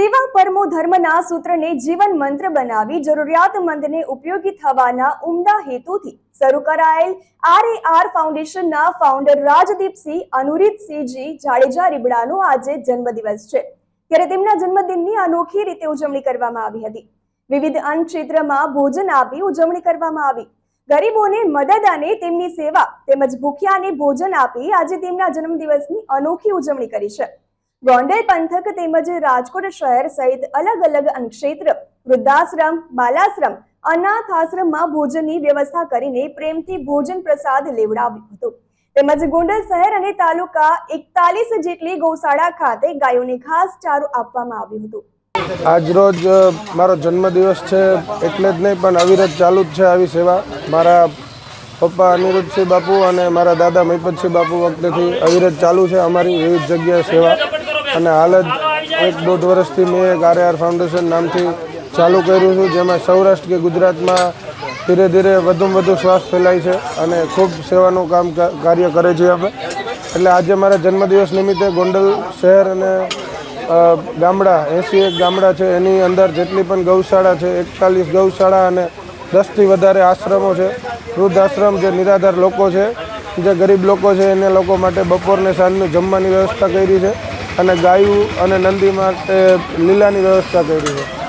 સેવા પરમો ધર્મના સૂત્રને જીવન મંત્ર બનાવી જરૂરિયાતમંદને ઉપયોગી થવાના ઉમદા હેતુથી શરૂ કરાયેલ આર એ આર ફાઉન્ડેશનના ફાઉન્ડર રાજદીપસિંહ, અનુરીતસિંહજી, જાડેજા રીબડાનો આજે જન્મદિવસ છે. ત્યારે તેમના જન્મદિનની અનોખી રીતે ઉજવણી કરવામાં આવી હતી. વિવિધ અન્ન ક્ષેત્રમાં ભોજન આપી ઉજવણી કરવામાં આવી. ગરીબોને મદદ અને તેમની સેવા તેમજ ભૂખ્યાને ભોજન આપી આજે તેમના જન્મદિવસની અનોખી ઉજવણી કરી છે. ગોંડલ પંથક તેમજ રાજકોટ શહેર સહિત અલગ અલગ અન્નક્ષેત્ર વૃદ્ધાશ્રમ, બાલાશ્રમ, અનાથ આશ્રમમાં ભોજનની વ્યવસ્થા કરીને પ્રેમથી ભોજન પ્રસાદ લેવડાવ્યું હતું. તેમજ ગોંડલ શહેર અને તાલુકા એકતાલીસ જેટલી ગૌશાળા ખાતે ગાયોને ખાસ ચારો આપવામાં આવ્યું હતું. આજરોજ મારો જન્મદિવસ છે એટલે જ નહીં, પણ અવિરત ચાલુ જ છે આવી સેવા. મારા પપ્પા અનિરુદ્ધસિંહ બાપુ અને મારા દાદા મહિપતસિંહ બાપુ વખતેથી અવિરત ચાલુ છે અમારી વિવિધ જગ્યાએ સેવા. અને હાલ જ એક દોઢ વર્ષથી મેં એક ફાઉન્ડેશન નામથી ચાલુ કર્યું છું જેમાં સૌરાષ્ટ્ર કે ગુજરાતમાં ધીરે ધીરે વધુમાં વધુ શ્વાસ ફેલાય છે અને ખૂબ સેવાનું કામ કાર્ય કરે છે અમે એટલે આજે મારા જન્મદિવસ નિમિત્તે ગોંડલ શહેર અને ગામડા એંસી એક ગામડા છે એની અંદર જેટલી પણ ગૌશાળા છે એકતાલીસ ગૌશાળા અને દસથી વધારે આશ્રમો છે. વૃદ્ધ આશ્રમ જે નિરાધાર લોકો છે જે ગરીબ લોકો છે એને લોકો માટે બપોરને સાંજનું જમવાની વ્યવસ્થા કરી છે. અને ગાયું અને નંદી માટે લીલાની વ્યવસ્થા કરી છે.